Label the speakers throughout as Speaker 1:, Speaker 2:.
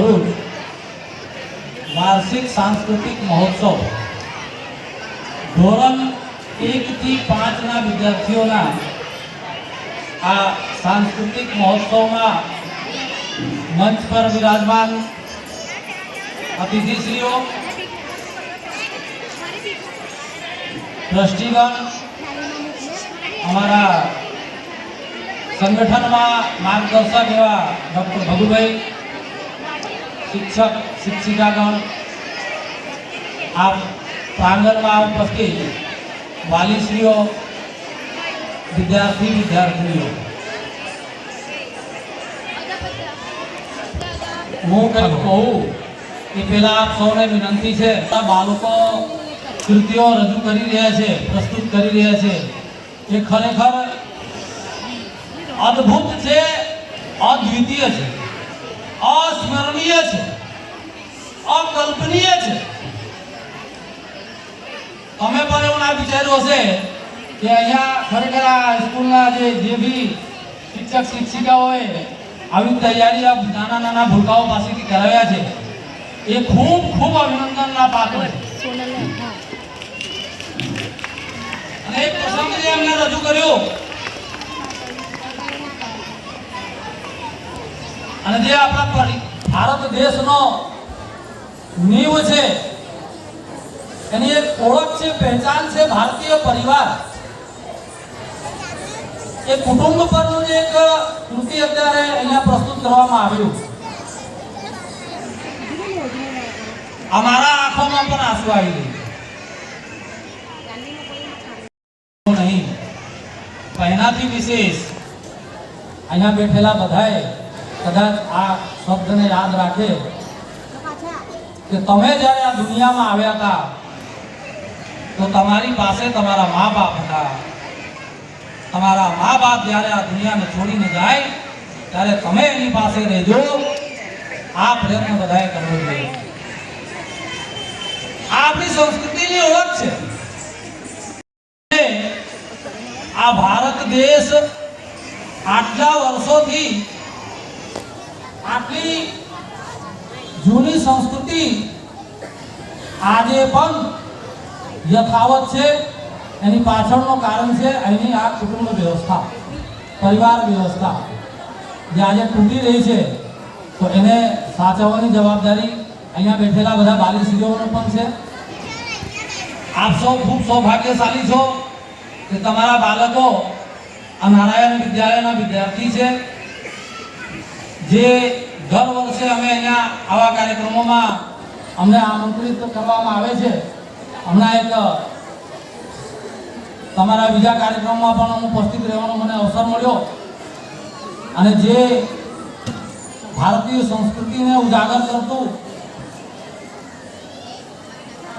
Speaker 1: ભરૂચ વાર્ષિક સાંસ્કૃતિક મહોત્સવ ધોરણ એકથી પાંચના વિદ્યાર્થીઓના આ સાંસ્કૃતિક મહોત્સવમાં મંચ પર વિરાજમાન અતિથિશ્રીઓ ટ્રસ્ટીગણ અમારા સંગઠનમાં માર્ગદર્શક એવા ડૉક્ટર ભગુભાઈ શિક્ષક શિક્ષિકાગણ આ પ્રાંગણમાં ઉપસ્થિત વાલીશ્રીઓ વિદ્યાર્થી વિદ્યાર્થીનીઓ હું કંઈક કહું એ પહેલા આપ સૌને વિનંતી છે આ બાળકો કૃતિઓ રજૂ કરી રહ્યા છે પ્રસ્તુત કરી રહ્યા છે એ ખરેખર અદ્ભુત છે અદ્વિતીય છે અસ્મરણીય છે, અકલ્પનીય છે. તમે પણ એવું ના વિચાર્યું હશે કે અહીંયા ખરેખર આ સ્કૂલના જે જે બી શિક્ષક શિક્ષિકાઓએ આવી તૈયારી આ નાના નાના ભૂલકાઓ પાસેથી કરાવ્યા છે. એ ખૂબ ખૂબ અભિનંદનના પાત્ર છે. અને એક પ્રસંગ એમને રજૂ કર્યો અને જે આપણા ભારત દેશનો નીવ છે, એની એક ઓળખ છે, પહેચાન છે ભારતીય પરિવાર. એ કુટુંબ પરનું જે એક કૃતિ અત્યારે અહીંયા પ્રસ્તુત કરવામાં આવ્યું અમારા આંખોમાં પણ આંસુ આવી ગયું. નહીં. પહેલાથી વિશેષ. અહીંયા બેઠેલા બધાએ કદાચ આ શબ્દને યાદ રાખે કે તમે જ્યારે આ દુનિયામાં આવ્યા હતા તો તમારી પાસે તમારા મા બાપ હતા. તમારા મા બાપ જ્યારે આ દુનિયાને છોડીને જાય ત્યારે તમે એની પાસે રહેજો. આ પ્રયત્ન બધાએ કરવો જોઈએ. આ આપણી સંસ્કૃતિની ઓળખ છે. આ ભારત દેશ આટલા વર્ષોથી આટલી જૂની સંસ્કૃતિ આજે પણ યથાવત છે, એની પાછળનું કારણ છે અહીંની આ કુટુંબ વ્યવસ્થા, પરિવાર વ્યવસ્થા. જે આજે તૂટી રહી છે, તો એને સાચવવાની જવાબદારી અહીંયા બેઠેલા બધા બાલીશ્રીઓનો પણ છે. આપ સૌ ખૂબ સૌભાગ્યશાળી છો કે તમારા બાળકો આ નારાયણ વિદ્યાલયના વિદ્યાર્થી છે. જે દર વર્ષે અમે અહીંયા આવા કાર્યક્રમોમાં અમને આમંત્રિત કરવામાં આવે છે. હમણાં એક, તમારા બીજા કાર્યક્રમમાં પણ હું ઉપસ્થિત રહેવાનો મને અવસર મળ્યો. અને જે ભારતીય સંસ્કૃતિને ઉજાગર કરતું,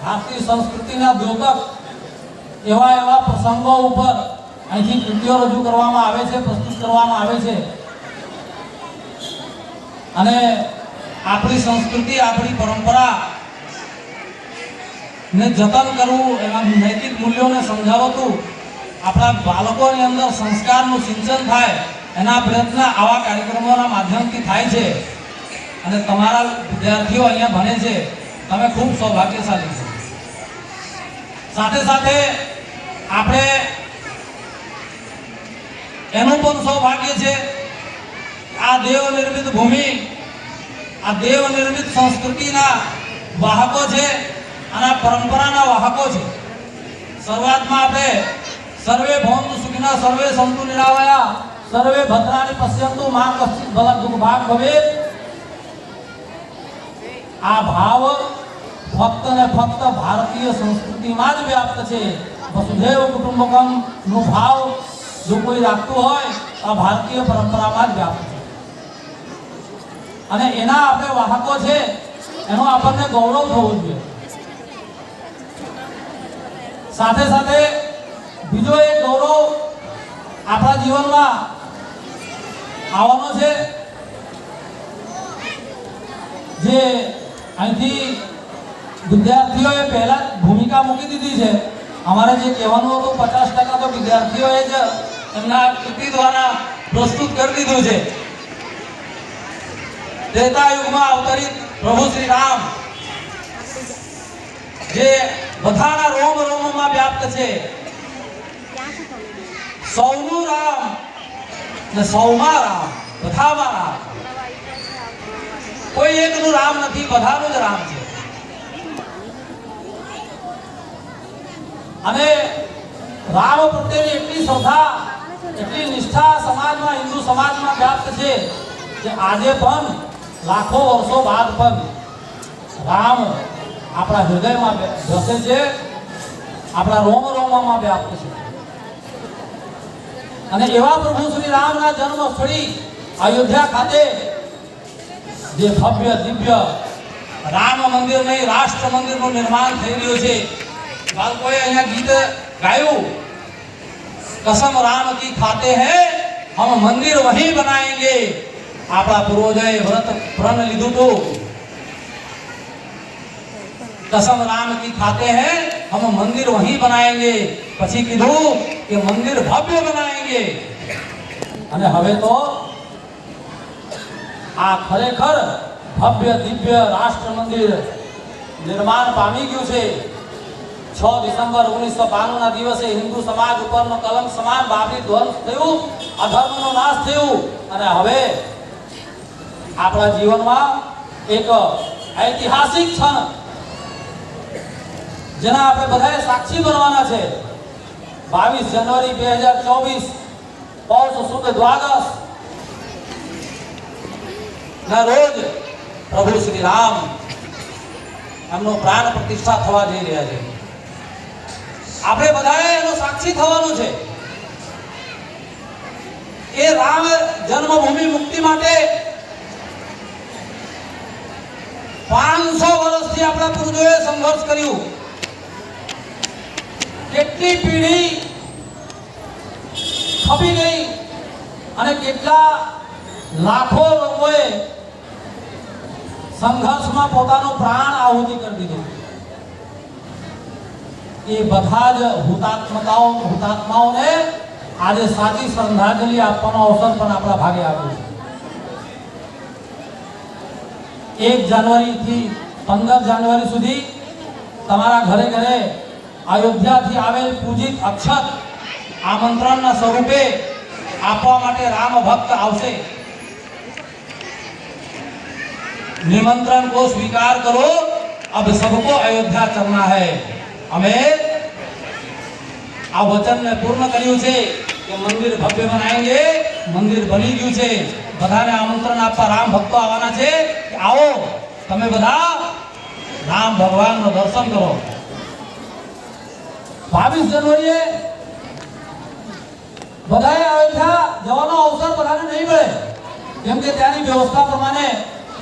Speaker 1: ભારતીય સંસ્કૃતિના દ્યોતક એવા એવા પ્રસંગો ઉપર અહીંથી કૃતિઓ રજૂ કરવામાં આવે છે, પ્રસ્તુત કરવામાં આવે છે. અને આપણી સંસ્કૃતિ, આપણી પરંપરા ને જતન કરવું એના નૈતિક મૂલ્યોને સમજાવતું આપણા બાળકોની અંદર સંસ્કારનું સિંચન થાય, એના પ્રયત્ન આવા કાર્યક્રમોના માધ્યમથી થાય છે. અને તમારા વિદ્યાર્થીઓ અહીંયા ભણે છે. તમે ખૂબ સૌભાગ્યશાળી છો. સાથે સાથે આપણે એનું પણ સૌભાગ્ય છે. આ દેવ નિર્મિત ભૂમિ, આ દેવ નિર્મિત સંસ્કૃતિના વાહકો છે અને આ પરંપરાના વાહકો છે. શરૂઆતમાં આપણે સર્વે ભવંતુ સુખીના સર્વે સંતુ નિરાવયા, સર્વે ભદ્રાની પશ્યંતુ મા કશ્ચિત ભલા દુઃખ ભાગ ભવે આ ભાવ ફક્ત ને ફક્ત ભારતીય સંસ્કૃતિમાં જ વ્યાપ્ત છે. વસુધૈવ કુટુંબકમનું ભાવ જો કોઈ રાખતું હોય આ ભારતીય પરંપરામાં જ વ્યાપ્ત અને એના આપણે વાહકો છે, એનો આપણને ગૌરવ થવું જોઈએ. સાથે સાથે બીજો એક ગૌરવ આપણા જીવનમાં આવવાનો છે, જે અહીંથી વિદ્યાર્થીઓએ પહેલા ભૂમિકા મૂકી દીધી છે. અમારે જે કહેવાનું હતું, પચાસ ટકા તો વિદ્યાર્થીઓએ જ એમના કૃતિ દ્વારા પ્રસ્તુત કરી દીધું છે. ત્રેતા યુગમાં અવતરિત પ્રભુ શ્રી રામ, જે બધાના રોમ રોમમાં વ્યાપ્ત છે. સૌનું રામ ને સૌમાં રામ, બધામાં રામ. કોઈ એકનું રામ નથી, બધાનું જ રામ છે. અને રામ પ્રત્યેની એટલી શ્રદ્ધા, એટલી નિષ્ઠા સમાજમાં, હિન્દુ સમાજમાં વ્યાપ્ત છે, કે આજે પણ લાખો વર્ષો બાદ પણ રામ આપણા હૃદયમાં ધસે છે. આપણા રોમ રોમમાં વ્યાપ્ત અને એવા પ્રભુ શ્રી રામના જન્મ સ્થળી અયોધ્યા ખાતે, જે ભવ્ય, દિવ્ય રામ મંદિર નહીં, રાષ્ટ્ર મંદિરનું નિર્માણ થઈ રહ્યું છે. બાળકોએ અહીંયા ગીત ગાયું. કસમ રામ કી ખાતે હૈ, હમ મંદિર વહી બનાએંગે આપણા પૂર્વજોએ વ્રત પ્રણ લીધું હતું कसम राम की खाते हैं हम मंदिर वहीं बनाएंगे પછી કીધું કે મંદિર ભવ્ય બનાએંગે અને હવે તો આ ખરેખર ભવ્ય, દિવ્ય રાષ્ટ્ર મંદિર નિર્માણ પામી ગયું છે. છ ડિસેમ્બર ઓગણીસો બાણું ના દિવસે હિન્દુ સમાજ ઉપરનો કલમ સમાન બાબરી ધ્વંસ થયું અધર્મનો નાશ થયું. અને હવે આપણા જીવનમાં એક ઐતિહાસિક ક્ષણ. જેના આપણે બધાએ સાક્ષી બનવાના છે. બાવીસ જાન્યુઆરી બે હજાર ચોવીસ પૌષ સુદ દ્વાદશ. ના રોજ પ્રભુ શ્રી રામ એમનો પ્રાણ પ્રતિષ્ઠા થવા જઈ રહ્યા છે. આપણે બધાએ એનો સાક્ષી થવાનું છે. એ રામ જન્મભૂમિ મુક્તિ માટે પાંચસો વર્ષથી આપણા પૂર્વજોએ સંઘર્ષ કર્યું. કેટલી પેઢી ખપી ગઈ અને કેટલા લાખો લોકોએ સંઘર્ષમાં પોતાનું પ્રાણ આહુતિ કરી દીધો. એ બધા જ હુતાત્મતાઓ હુતાત્માઓને આજે સાચી શ્રદ્ધાંજલિ આપવાનો અવસર પણ આપણા ભાગે આવ્યો છે. એક જાન્યુઆરીથી પંદર જાન્યુઆરી સુધી તમારા ઘરે ઘરે અયોધ્યાથી આવેલ પૂજિત અક્ષત આમંત્રણના સ્વરૂપે આપવા માટે રામ ભક્ત આવશે निमंत्रण को स्वीकार करो अब सबको अयोध्या चलना है અમે આ વચનને પૂર્ણ કર્યું છે કે મંદિર ભવ્ય બનાએંગે મંદિર બની ગયું છે બધાને આમંત્રણ આપવા રામ ભક્તો આવવાના છે આવો, તમે બધા રામ ભગવાનનું દર્શન કરો. બાવીસ જાન્યુઆરીએ બધાએ અયોધ્યા જવાનો અવસર બધાને નહીં મળે. કેમ કે ત્યાંની વ્યવસ્થા પ્રમાણે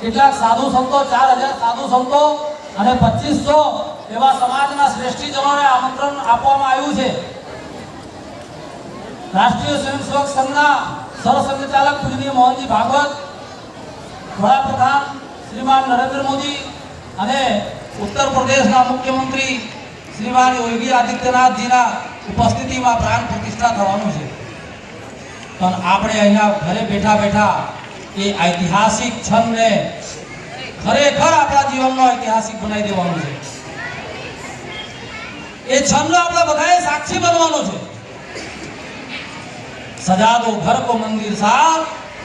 Speaker 1: કેટલાક સાધુ સંતો, ચાર હજાર સાધુ સંતો અને પચીસો એવા સમાજના શ્રેષ્ઠીજનોને આમંત્રણ આપવામાં આવ્યું છે. રાષ્ટ્રીય સ્વયંસેવક સંઘના સરસંઘચાલક પૂજનીય મોહનજી ભાગવત વડાપ્રધાન શ્રીમાન નરેન્દ્ર મોદી અને ઉત્તર પ્રદેશના મુખ્યમંત્રી શ્રીમાન યોગી આદિત્યનાથજીના ઉપસ્થિતિમાં પ્રાણ પ્રતિષ્ઠા થવાનું છે. પણ આપણે અહીંયા ઘરે બેઠા બેઠા એ ઐતિહાસિક ક્ષણને ખરેખર આપણા જીવનનો ઐતિહાસિક બનાવી દેવાનું છે. એ ક્ષણનો આપણે બધાએ સાક્ષી બનવાનો છે. સજા દો ઘર કો મંદિર સા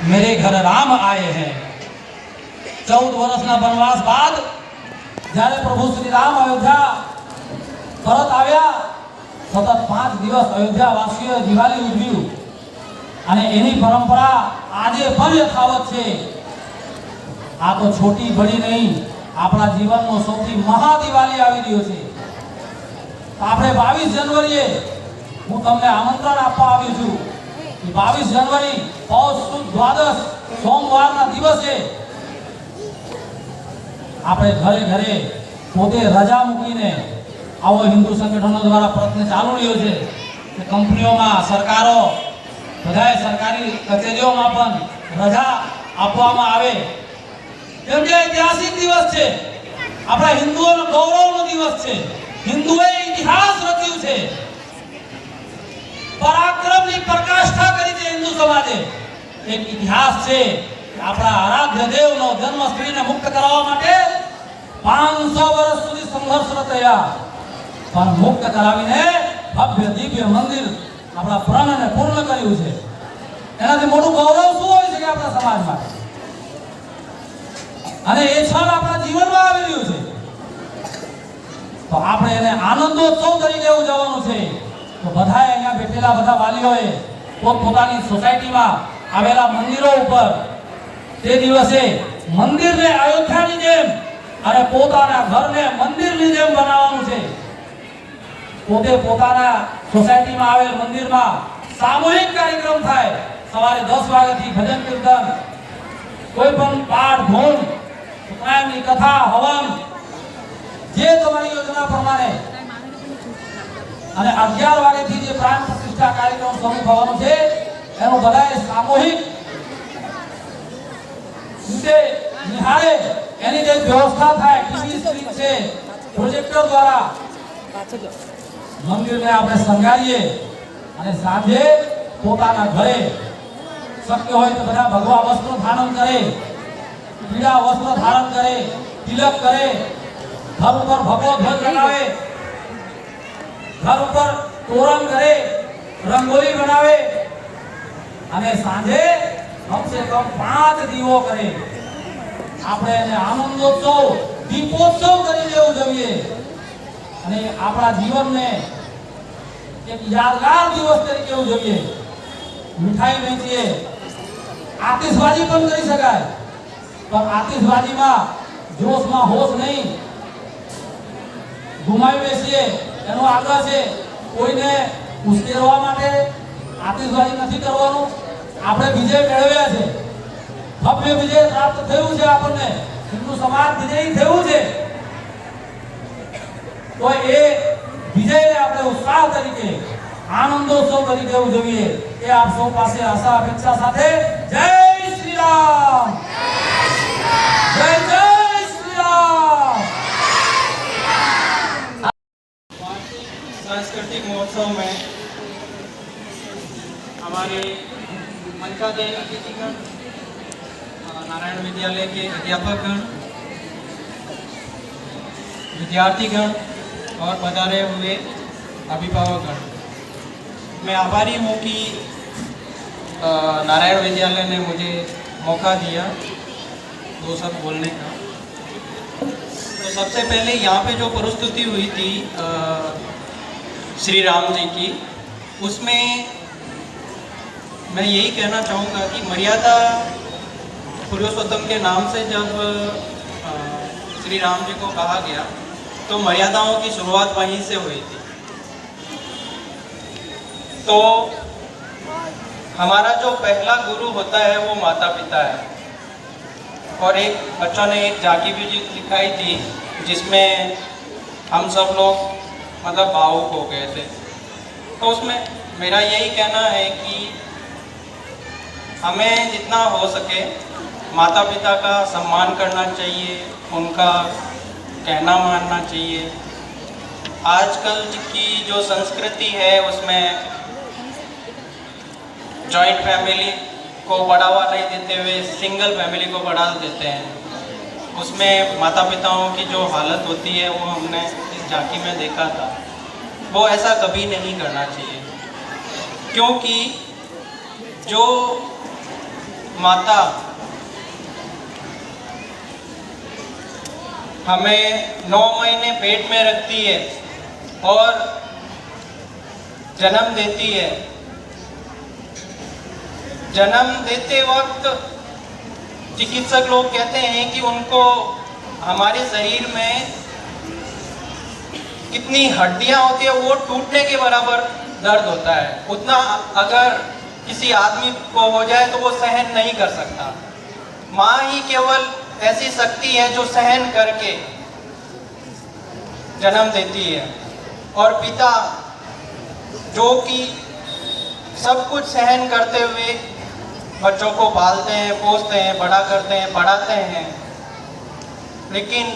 Speaker 1: મેરે ઘર રામ આયે હૈ ચૌદ વર્ષના વનવાસ બાદ જ્યારે પ્રભુ શ્રી રામ અયોધ્યા પરત આવ્યા સતત પાંચ દિવસ અયોધ્યા વાસીઓએ દિવાળી ઉજવ્યું અને એની પરંપરા આજે પણ યથાવત છે. આ તો છોટી ભળી નહીં, આપણા જીવનનો સૌથી મહા દિવાળી આવી રહ્યો છે. આપણે બાવીસ જાન્યુઆરીએ હું તમને આમંત્રણ આપવા આવ્યો છું. બાવીસ જાન્યુઆરી પૌષ સુદ દ્વાદશ સોમવારના દિવસે આપણે ઘરે ઘરે પોતે રજા મૂકીને આવો હિન્દુ સંગઠનો દ્વારા પ્રયત્ન ચાલુ રહ્યો છે કે કંપનીઓમાં સરકારો, બધાએ સરકારી કચેરીઓમાં પણ રજા આપવામાં આવે. કેમ કે ઐતિહાસિક દિવસ છે. આપણા હિન્દુઓનો ગૌરવનો દિવસ છે. હિન્દુએ ઇતિહાસ રચ્યું છે. પરાક્રમની પ્રકાષ્ઠા કરી છે હિન્દુ સમાજે. એક ઇતિહાસ છે આપણા આરાધ્ય દેવનો જન્મ સ્ત્રીને મુક્ત કરાવવા માટે પાંચસો વર્ષ સુધી સંઘર્ષરત રહ્યા પણ મુક્ત કરાવીને ભવ્ય દિવ્ય મંદિર આપણા પ્રાણને પૂર્ણ કર્યું છે. એનાથી મોટું ગૌરવ શું હોય છે કે આપણા સમાજ માટે અને એ ક્ષણ આપણા જીવનમાં આવી રહ્યું છે. તો આપણે એને આનંદોત્સવ તરીકે ઉજવવાનું છે. તો બધાએ અહીંયા બેઠેલા બધા વાલીઓએ પોતપોતાની સોસાયટીમાં આવેલા મંદિરો ઉપર તે દિવસે મંદિરને અયોધ્યાની જેમ અને પોતાના ઘરને મંદિરની જેમ બનાવવાનું છે. પોતે પોતાના સોસાયટીમાં આવેલ મંદિરમાં સામૂહિક કાર્યક્રમ થાય. સવારે દસ વાગ્યાથી ભજન કીર્તન, કોઈ પણ પાઠ, ધૂન કથા, હવન, જે તમારી યોજના પ્રમાણે અને અગિયાર વાગ્યાથી જે પ્રાણ પ્રતિષ્ઠા કાર્યક્રમ શરૂ થવાનો છે, એનું બધાએ સામૂહિક રીતે નિહાળે, એની જે વ્યવસ્થા થાય, ટીવી સ્ક્રીન છે, પ્રોજેક્ટર દ્વારા મંદિરને આપણે શણગારીએ અને સાંજે પોતાના ઘરે શક્ય હોય તો બધા ભગવા વસ્ત્ર ધારણ કરે, પીળા વસ્ત્ર ધારણ કરે, તિલક કરે, ઘર ઉપર ભગવો ધ્વજ લગાવે ઘર ઉપર તોરણ કરે રંગોલી બનાવે અને સાંજે કમસે કમ પાંચ દીવો કરે. આપણે એને આનંદોત્સવ, દીપોત્સવ કરીને ઉજવીએ અને આપણા જીવનને એક યાદગાર દિવસ તરીકે ઉજવીએ મીઠાઈ વેચીએ આતિશબાજી પણ કરી શકાય. પણ આતિશબાજીમાં જોશમાં હોશ નહીં. ગુમાવી બેસીએ. એનો આગ્રહ છે કોઈને ઉશ્કેરવા માટે આતિશબાજી નથી કરવાનું. આપણે વિજય મેળવ્યા છે. ભવ્ય વિજય પ્રાપ્ત થયું છે આપણને. હિન્દુ સમાજ વિજયી થયું છે. તો એ વિજયને આપણે ઉત્સાહ તરીકે આનંદોત્સવ તરીકે ઉજવીએ. એ આપ સૌ પાસે આશા અપેક્ષા સાથે જય શ્રી રામ. જય જય
Speaker 2: सांस्कृतिक महोत्सव में हमारे मनका देन अतिथिगण नारायण विद्यालय के अध्यापकगण विद्यार्थीगण और पधारे हुए अभिभावकगण। मैं आभारी हूँ कि नारायण विद्यालय ने मुझे मौका दिया दो शब्द बोलने का। तो सबसे पहले यहाँ पे जो प्रस्तुति हुई थी अ, श्री राम जी की। उसमें मैं यही कहना चाहूँगा कि मर्यादा पुरुषोत्तम के नाम से जब श्री राम जी को कहा गया तो मर्यादाओं की शुरुआत वहीं से हुई थी। तो हमारा जो पहला गुरु होता है, वो माता पिता है। और एक बच्चों ने एक जाकी भी जी दिखाई थी, जिसमें हम सब लोग मतलब भावुक हो गए थे। तो उसमें मेरा यही कहना है कि हमें जितना हो सके माता पिता का सम्मान करना चाहिए, उनका कहना मानना चाहिए। आजकल की जो संस्कृति है, उसमें जॉइंट फैमिली को बढ़ावा नहीं देते हुए सिंगल फैमिली को बढ़ा देते हैं। उसमें माता पिताओं की जो हालत होती है, वो हमने इस मैं देखा था। वो ऐसा कभी नहीं करना चाहिए। क्योंकि जो माता हमें नौ महीने पेट में रखती है और जन्म देती है, जन्म देते वक्त चिकित्सक लोग कहते हैं कि उनको हमारे शरीर में कितनी हड्डियाँ होती है, वो टूटने के बराबर दर्द होता है। उतना अगर किसी आदमी को हो जाए तो वो सहन नहीं कर सकता। माँ ही केवल ऐसी शक्ति है जो सहन करके जन्म देती है। और पिता, जो कि सब कुछ सहन करते हुए बच्चों को पालते हैं, पोसते हैं, बड़ा करते हैं, पढ़ाते हैं, लेकिन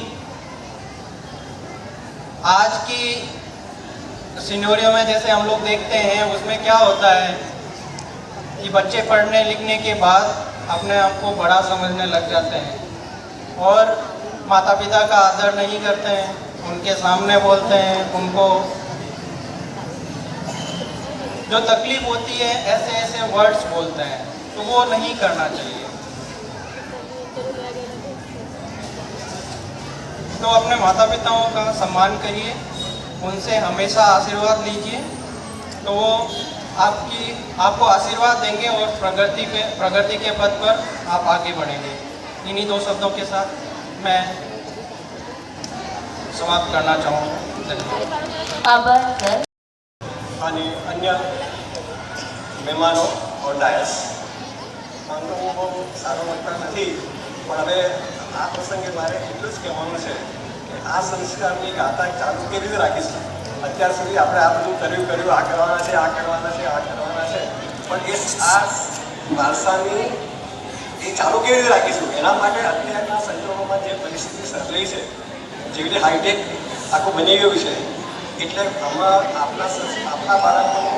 Speaker 2: आज की सिनोरियो में जैसे हम लोग देखते हैं, उसमें क्या होता है कि बच्चे पढ़ने लिखने के बाद अपने आप को बड़ा समझने लग जाते हैं और माता पिता का आदर नहीं करते हैं, उनके सामने बोलते हैं, उनको जो तकलीफ़ होती है ऐसे ऐसे वर्ड्स बोलते हैं तो वो नहीं करना चाहिए। तो अपने माता पिताओं का सम्मान करिए उनसे हमेशा आशीर्वाद लीजिए तो वो आपकी आपको आशीर्वाद देंगे और प्रगति पे प्रगति के पथ पर आप आगे बढ़ेंगे इन्हीं दो शब्दों के साथ मैं समाप्त करना चाहूँगा धन्यवाद
Speaker 3: આભાર સર
Speaker 4: અને અન્ય મહેમાનો ઓર ડાયસ આમ તો હું બહુ સારો વક્તા નથી પણ હવે આ પ્રસંગે મારે એટલું જ કહેવાનું છે કે આ સંસ્કારની ગાથા ચાલુ કેવી રીતે રાખીશું? અત્યાર સુધી આપણે આ બધું કર્યું કર્યું, આ કરવાના છે, આ કરવાના છે, આ કરવાના છે. પણ એ આ વારસાની એ ચાલુ કેવી રીતે રાખીશું? એના માટે અત્યારના સંજોગોમાં જે પરિસ્થિતિ સર્જાઈ છે, જેવી રીતે હાઈટેક આખું બની ગયું છે, એટલે આમાં આપણા આપણા બાળકોને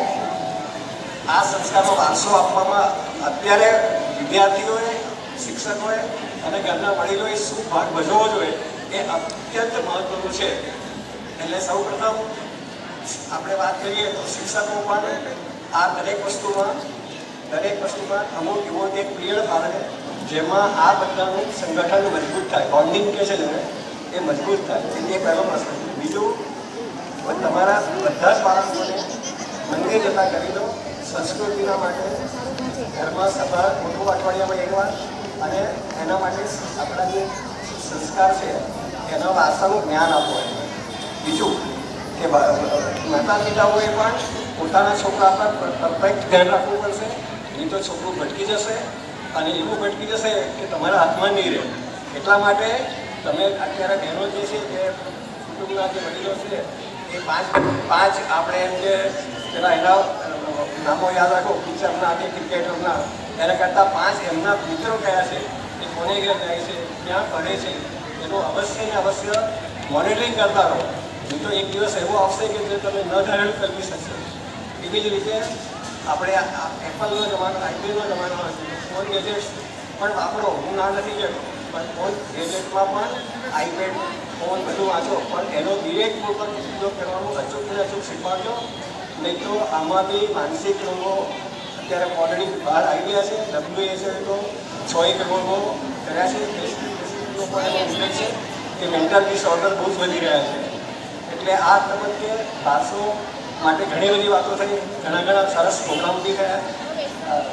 Speaker 4: આ સંસ્કારનો વારસો આપવામાં અત્યારે વિદ્યાર્થીઓએ, શિક્ષકોએ અને ઘરના વડીલોએ શું ભાગ ભજવવો જોઈએ એ અત્યંત મહત્વનું છે. એટલે સૌ પ્રથમ આપણે વાત કરીએ તો શિક્ષકો પણ આ દરેક વસ્તુમાં દરેક વસ્તુમાં અમુક એવો એક પિરિયડ પાડે જેમાં આ બધાનું સંગઠન મજબૂત થાય. બોન્ડિંગ કે છે જેને, એ મજબૂત થાય. એ પહેલો પ્રશ્ન બીજું તમારા બધા જ બાળકોને મંદિર જતા કરી દો. સંસ્કૃતિના માટે ઘરમાં સભા, મોટું અઠવાડિયામાં એકવાર અને એના માટે આપણા જે સંસ્કાર છે, એના વારસાનું જ્ઞાન આપવું બીજું કે માતા પિતાઓએ પણ પોતાના છોકરા પર પરફેક્ટ ધ્યાન રાખવું પડશે. નહીં તો છોકરું ભટકી જશે અને એવું ભટકી જશે કે તમારા હાથમાં નહીં રહે. એટલા માટે તમે અત્યારે બહેનો જે છે કે કુટુંબના જે વડીલો છે, એ પાંચ પાંચ આપણે એમ જે પેલા એના નામો યાદ રાખો પિક્ચરના કે ક્રિકેટરના એના કરતાં પાંચ એમના મિત્રો કયા છે, એ કોને જાય છે ક્યાં પડે છે. એનું અવશ્ય ને અવશ્ય મોનિટરિંગ કરતા રહો. નહીં એક દિવસ એવો આવશે કે જે તમે ન ધારણ કરી શકશો. એવી જ રીતે આપણે એપલનો જમાનો આઈપીએલનો જમાનો ફોન ગેજેટ્સ પણ વાપરો. હું ના નથી કહેતો. પણ ફોન ગેજેટમાં પણ આઈપેડ ફોન બધું વાંચો. પણ એનો ડિરેક્ટ પૂર્વક ઉપયોગ કરવાનો અચૂક ને અચૂક શીખવાડજો. નહીં તો આમાં બી માનસિક રોગો અત્યારે ઓલરેડી બહાર આવી ગયા છે. ડબ્લ્યુ એ તો છ એક રોગો કર્યા છે. છે કે મેન્ટલ ડિસઓર્ડર બહુ જ વધી રહ્યા છે. એટલે આ તબક્કે પાસો માટે ઘણી બધી વાતો થઈ. ઘણા ઘણા સરસ પ્રોગ્રામ બી થયા.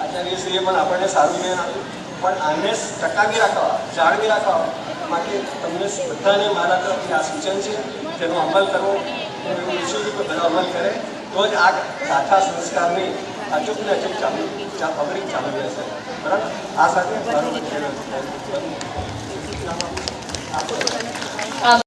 Speaker 4: આચાર્યશ્રીએ પણ આપણને સારું જ્ઞાન આપ્યું. પણ આને ટકાવી રાખવા જાળવી રાખવા માટે તમને બધાને મારા તરફથી આ સૂચન છે. તેનો અમલ કરવો એવું છું કે બધા અમલ કરે. તો જ આ સાચા સંસ્કારની અચૂક ને અચૂક ચાલુ પગડી ચાલુ રહેશે. બરાબર? આ સાથે